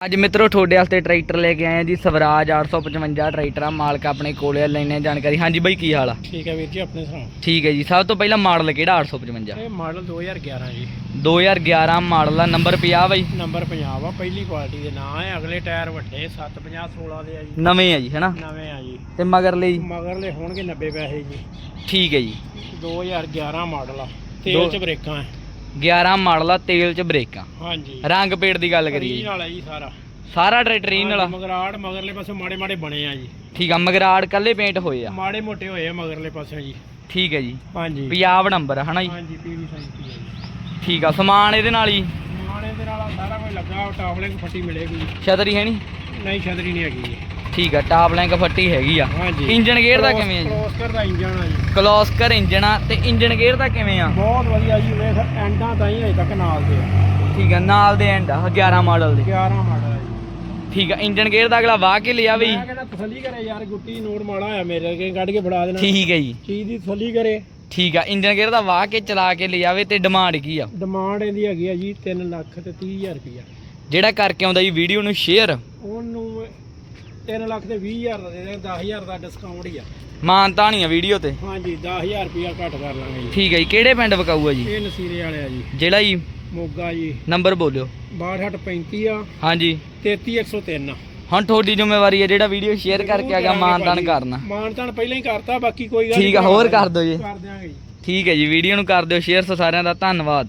ਅੱਜ ਮਿੱਤਰੋ ਤੁਹਾਡੇ ਵਾਸਤੇ ਟਰੈਕਟਰ ਲੈ ਕੇ ਆਏ ਆ ਜੀ ਸਵਰਾਜ 855 ਟਰੈਕਟਰ ਆ ਮਾਲਕ ਆਪਣੇ ਕੋਲੇ ਆ, ਲੈਣੇ ਆ ਜਾਣਕਾਰੀ। ਹਾਂਜੀ ਬਾਈ ਕੀ ਹਾਲ ਆ? ਠੀਕ ਹੈ ਵੀਰ ਜੀ ਆਪਣੇ ਸੁਣਾਓ? ਠੀਕ ਹੈ ਜੀ। ਸਭ ਤੋਂ ਪਹਿਲਾਂ ਮਾਡਲ ਕਿਹੜਾ 855 ਇਹ ਮਾਡਲ 2011 ਜੀ। 2011 ਮਾਡਲ ਆ ਨੰਬਰ 50 ਬਾਈ? ਨੰਬਰ 50 ਆ ਪਹਿਲੀ ਕੁਆਲਿਟੀ ਦੇ ਨਾਂ ਹੈ ਅਗਲੇ ਟਾਇਰ ਵੱਡੇ 750 16 ਦੇ ਆ ਜੀ। ਨਵੇਂ ਆ ਜੀ ਹੈਨਾ? ਨਵੇਂ ਆ ਜੀ। ਤੇ ਮਗਰ ਲਈ ਮਗਰਲੇ ਹੋਣਗੇ 90 ਪੈਸੇ ਜੀ। ਠੀਕ ਹੈ ਜੀ। 2011 ਮਾਡਲ ਆ। ਤੇਲ ਚ ਬ੍ਰੇਕਾਂ ਹੈ। 11 ਮਾਡਲ ਆ ਤੇਲ ਚ ਬ੍ਰੇਕਾਂ ਹਾਂਜੀ। ਰੰਗ ਪੇੜ ਦੀ ਗੱਲ ਕਰੀਏ ਜੀ। ਨਾਲ ਹੈ ਜੀ ਸਾਰਾ। ਸਾਰਾ ਟਰੈਕਟਰ ਹੀ ਨਾਲ ਹਾਂਜੀ, ਮਗਰਾੜ ਮਗਰਲੇ ਪਾਸੇ ਮਾੜੇ ਮਾੜੇ ਬਣੇ ਆ ਜੀ। ਠੀਕ ਆ ਮਗਰਾੜ ਕੱਲੇ ਪੇਂਟ ਹੋਏ ਆ। ਮਾੜੇ ਮੋਟੇ ਹੋਏ ਆ ਮਗਰਲੇ ਪਾਸੇ ਜੀ। ਠੀਕ ਹੈ ਜੀ। ਹਾਂਜੀ। ਪੰਜਾਬ ਨੰਬਰ ਹਨਾ ਜੀ? ਹਾਂਜੀ ਪੀਵੀ ਸਾਈਜ਼ ਜੀ। ਠੀਕ ਆ ਸਮਾਨ ਇਹਦੇ ਨਾਲ ਹੀ? ਮਾੜੇ ਦੇ ਨਾਲ ਸਾਰਾ ਕੁਝ ਲੱਗਾ ਟਾਪਲਿੰਗ ਫੱਟੀ ਮਿਲੇਗੀ। ਛਤਰੀ ਹੈ ਨਹੀਂ ਨਹੀਂ ਛਤਰੀ ਨਹੀਂ ਹੈਗੀ ਜੀ। ਠੀਕ ਆ ਟਾਪ ਲੈਂਕ ਫੱਟੀ ਹੈਗੀ ਆ। ਹਾਂਜੀ। ਇੰਜਨ ਗੇਅਰ ਦਾ ਕਿਵੇਂ ਆ ਜੀ? ਕਲੋਸਕਰ ਦਾ ਇੰਜਨ ਆ ਜੀ। ਕਲੋਸਕਰ ਇੰਜਨ ਆ ਤੇ ਇੰਜਨ ਗੇਅਰ ਦਾ ਕਿਵੇਂ ਆ? ਬਹੁਤ ਵਧੀਆ ਜੀ ਵੇਖ ਐਂਡਾਂ ਤਾਂ ਹੀ ਅਜੇ ਤੱਕ ਨਾਲ ਦੇ ਆ। ਠੀਕ ਆ ਨਾਲ ਦੇ ਐਂਡ ਆ 11 ਮਾਡਲ ਦੇ। 11 ਮਾਡਲ ਆ ਜੀ। ਠੀਕ ਆ ਇੰਜਨ ਗੇਅਰ ਦਾ ਅਗਲਾ ਵਾਹ ਕੇ ਲਿਆ ਵੀ ਮੈਂ ਕਹਿੰਦਾ ਤਸੱਲੀ ਕਰੇ ਯਾਰ ਗੁੱਟੀ ਨੋਟ ਮਾੜਾ ਹੋਇਆ ਮੇਰੇ ਅੱਗੇ ਕੱਢ ਕੇ ਫੜਾ ਦੇਣਾ। ਠੀਕ ਹੈ ਜੀ। ਚੀਜ਼ ਦੀ ਤਸੱਲੀ ਕਰੇ। ਠੀਕ ਆ ਇੰਜਨ ਗੇਅਰ ਦਾ ਵਾਹ ਕੇ ਚਲਾ ਕੇ ਲਿਆਵੇ ਤੇ ਡਿਮਾਂਡ ਕੀ ਆ? ਡਿਮਾਂਡ ਇਹਦੀ ਹੈਗੀ ਆ ਜੀ 3 ਲੱਖ ਤੇ 30000 ਰੁਪਇਆ ਜਿਹੜਾ ਕਰਕੇ ਆਉਂਦਾ ਜੀ ਵੀਡੀਓ ਨੂੰ ਸ਼ੇਅਰ ਉਹਨੂੰ 3 ਲੱਖ ਤੇ 20000 ਦਾ ਦੇ ਦੇ 10000 ਦਾ ਡਿਸਕਾਊਂਟ ਹੀ ਆ। ਮਾਨਤਾ ਨਹੀਂ ਆ ਵੀਡੀਓ ਤੇ? ਹਾਂਜੀ 10000 ਰੁਪਇਆ ਘੱਟ ਕਰ ਲਾਂਗੇ ਜੀ। ਠੀਕ ਹੈ ਜੀ ਕਿਹੜੇ ਪਿੰਡ ਵਿਕਾਊ ਆ ਜੀ? ਇਹ ਨਸੀਰੇ ਵਾਲੇ ਆ ਜੀ। ਜਿਹੜਾ ਜੀ? ਮੋਗਾ ਜੀ। ਨੰਬਰ ਬੋਲਿਓ। 6235 ਆ। ਹਾਂਜੀ। 33103 ਹੁਣ ਤੁਹਾਡੀ ਜ਼ਿੰਮੇਵਾਰੀ ਹੈ ਜਿਹੜਾ ਵੀਡੀਓ ਸ਼ੇਅਰ ਕਰਕੇ ਆਗਾ ਮਾਨਤਾਨ ਕਰਨਾ। ਮਾਨਤਾਨ ਪਹਿਲਾਂ ਹੀ ਕਰਤਾ ਬਾਕੀ ਕੋਈ ਗੱਲ ਠੀਕ ਆ ਹੋਰ ਕਰ ਦਿਓ ਜੀ। ਕਰ ਦਿਆਂਗੇ ਜੀ। ਠੀਕ ਹੈ ਜੀ ਵੀਡੀਓ ਨੂੰ ਕਰ ਦਿਓ ਸ਼ੇਅਰ ਸਾਰਿਆਂ ਦਾ ਧੰਨਵਾਦ।